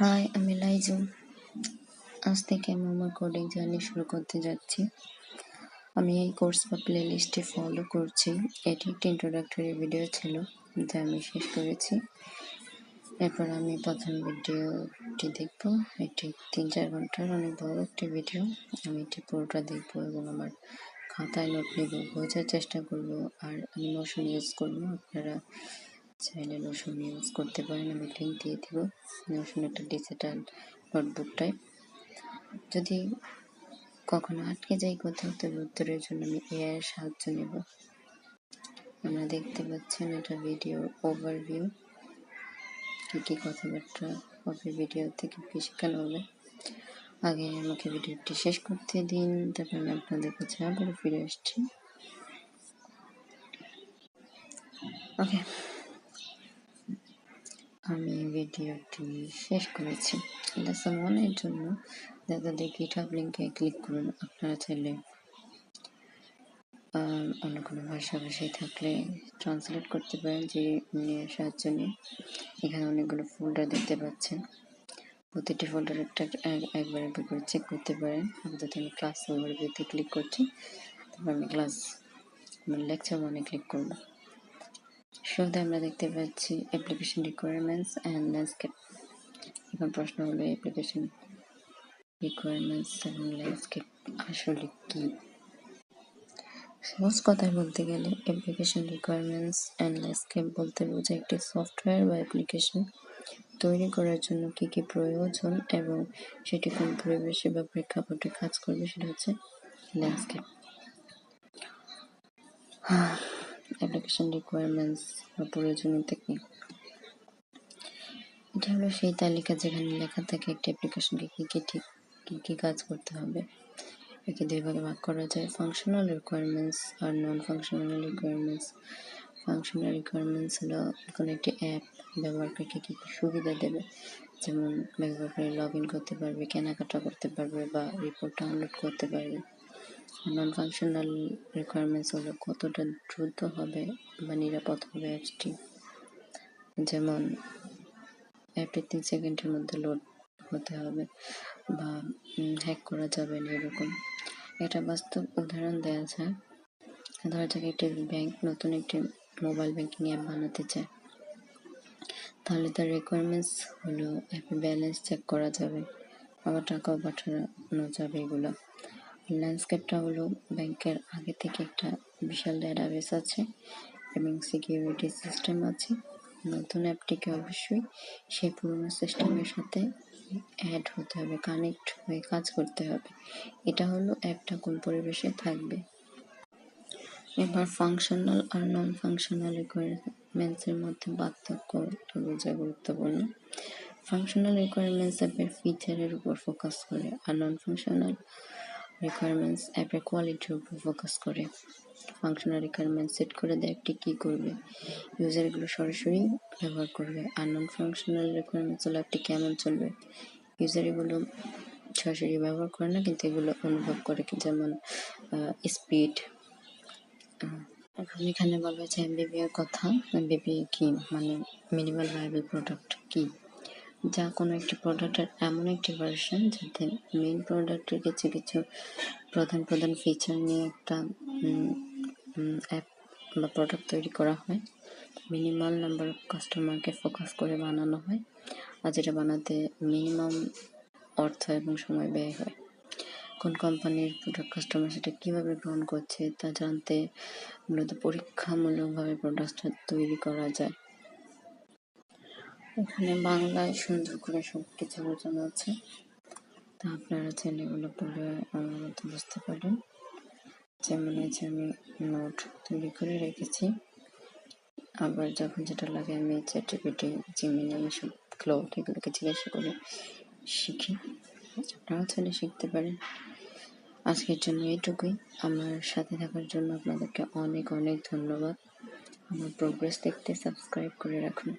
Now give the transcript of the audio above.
High, আমি লাইজু। আজ থেকে আমি আমার কোডিং জার্নি শুরু করতে যাচ্ছি। আমি এই কোর্স বা প্লে লিস্টে ফলো করছি। এটি একটি ইন্ট্রোডাক্টরি ভিডিও ছিল, যা আমি শেষ করেছি। এরপর আমি প্রথম ভিডিওটি দেখব। এটি তিন চার ঘণ্টার অনেক বড় একটি ভিডিও আমি এটি পুরোটা দেখব এবং আমার খাতায় নোট নেব। বোঝার চেষ্টা করব আর আমি নোশন ইউজ করব। আপনারা চাইলে নোশন ইউজ করতে পারেন। আমি লিঙ্ক দিয়ে দিব। নোশন একটা ডিজিটাল নোটবুক টাইপ যদি কখনো আটকে যাই কোথাও তবে উত্তরের জন্য আমি এআই এর সাহায্য নেব। আমরা দেখতে পাচ্ছেন এটা ভিডিও ওভারভিউ কি কি কথাবার্তা হবে ভিডিও থেকে কি শেখানো হবে। আগে আমাকে ভিডিওটি শেষ করতে দিন, তারপর আমি আপনাদের কাছে আবার ফিরে আসছি। ওকে আমি ভিডিওটি শেষ করেছি। লেসন ওয়ানের জন্য। দাদাদের গিটহাব লিঙ্কে ক্লিক করুন। আপনারা চাইলে অন্য কোনো ভাষা ভাষায় থাকলে ট্রান্সলেট করতে পারেন, যে সাহায্য নিয়ে। এখানে অনেকগুলো ফোল্ডার দেখতে পাচ্ছেন। প্রতিটি ফোল্ডার একটা একবার একবার করে চেক করতে পারেন। আপাতত আমি ক্লাস ওভারভিউতে ক্লিক করছি। তারপর আমি ক্লাস লেকচার ওয়ানে ক্লিক করব। শুরুতে আমরা দেখতে পাচ্ছি অ্যাপ্লিকেশন রিকোয়ারমেন্টস অ্যান্ড ল্যান্ডস্কেপ এখন প্রশ্ন হলো অ্যাপ্লিকেশন রিকোয়ারমেন্টস এবং ল্যান্ডস্কেপ আসলে কি? সহজ কথায় বলতে গেলে অ্যাপ্লিকেশন রিকোয়ারমেন্টস অ্যান্ড ল্যান্ডস্কেপ বলতে বোঝায় একটি সফটওয়্যার বা অ্যাপ্লিকেশন তৈরি করার জন্য কি কি প্রয়োজন এবং সেটি কোন পরিবেশে বা প্রেক্ষাপটে কাজ করবে সেটা হচ্ছে ল্যান্ডস্কেপ অ্যাপ্লিকেশন রিকোয়ারমেন্টস বা প্রয়োজনীয়তা কি এটা হলো সেই তালিকা যেখানে লেখা থাকে একটি অ্যাপ্লিকেশনকে কী কী ঠিক, কী কী কাজ করতে হবে। একে দুই ভাগে ভাগ করা যায়। ফাংশনাল রিকোয়ারমেন্টস আর non functional requirements functional requirements হলো কোনো একটি অ্যাপ ব্যবহারকারীকে কী কী সুবিধা দেবে। যেমন ব্যবহারকারী লগ ইন করতে পারবে, কেনাকাটা করতে পারবে বা রিপোর্ট ডাউনলোড করতে পারবে। নন ফাংশনাল রিকোয়ারমেন্টস হলো কতটা দ্রুত হবে বা নিরাপদ হবে অ্যাপসটি যেমন অ্যাপটি তিন সেকেন্ডের মধ্যে লোড হতে হবে বা হ্যাক করা যাবে না এরকম। একটা বাস্তব উদাহরণ দেওয়া যায় ধরা যাক একটি ব্যাংক নতুন একটি মোবাইল ব্যাংকিং অ্যাপ বানাতে চায়। তাহলে তার রিকোয়ারমেন্টস হলো অ্যাপে ব্যালেন্স চেক করা যাবে, আবার টাকাও পাঠানো যাবে এগুলো। ল্যান্ডস্কেপটা হলো ব্যাংকের আগে থেকে একটা বিশাল ডেটাবেস আছে এবং সিকিউরিটি সিস্টেম আছে। নতুন অ্যাপটিকে অবশ্যই সেই পুরনো সিস্টেমের সাথে অ্যাড হতে হবে কানেক্ট হয়ে কাজ করতে হবে। এটা হলো অ্যাপটা কোন পরিবেশে থাকবে। এবার ফাংশনাল আর নন ফাংশনাল রিকোয়ারমেন্টসের মধ্যে পার্থক্য বোঝা গুরুত্বপূর্ণ। ফাংশনাল রিকোয়ারমেন্টস অ্যাপের ফিচারের উপর ফোকাস করে আর নন ফাংশনাল রিকোয়ারমেন্টস অ্যাপের কোয়ালিটির উপর ফোকাস করে ফাংশনাল রিকোয়ারমেন্ট সেট করে দেয় অ্যাপটি কী করবে? ইউজার এগুলো সরাসরি ব্যবহার করবে। আর নন ফাংশনাল রিকোয়ারমেন্টস হলো অ্যাপটি কেমন চলবে? ইউজার এগুলো সরাসরি ব্যবহার করে না, কিন্তু এগুলো অনুভব করে, যেমন স্পিড এখন এখানে বলা হয়েছে এমবিবি এর কথা। এমবিবি কি? মানে মিনিমাল ভাইবল প্রোডাক্ট কি? যা কোনো একটি প্রোডাক্টের এমন একটি ভার্সন যাতে মেইন প্রোডাক্টের কিছু কিছু প্রধান প্রধান ফিচার নিয়ে একটা অ্যাপ বা প্রোডাক্ট তৈরি করা হয় মিনিমাল নাম্বার অফ কাস্টমারকে ফোকাস করে বানানো হয় আর যেটা বানাতে মিনিমাম অর্থ এবং সময় ব্যয় হয়। কোন কোম্পানির প্রোডাক্ট কাস্টমার সেটা কীভাবে গ্রহণ করছে তা জানতে মূলত পরীক্ষামূলকভাবে প্রোডাক্টটা তৈরি করা যায়। এখানে বাংলায় সুন্দর করে সব কিছু বোঝানো আছে। তা আপনারা চাইলে এগুলো পড়ে আমার মতো বুঝতে পারেন যেমন হচ্ছে আমি নোট তৈরি করে রেখেছি। আবার যখন যেটা লাগে আমি চ্যাটিপিটি জিমিনি এসব ক্লাউড এগুলোকে জিজ্ঞাসা করে শিখি। আপনারাও চাইলে শিখতে পারেন। আজকের জন্য এইটুকুই। আমার সাথে থাকার জন্য আপনাদেরকে অনেক অনেক ধন্যবাদ। আমার প্রোগ্রেস দেখতে সাবস্ক্রাইব করে রাখুন।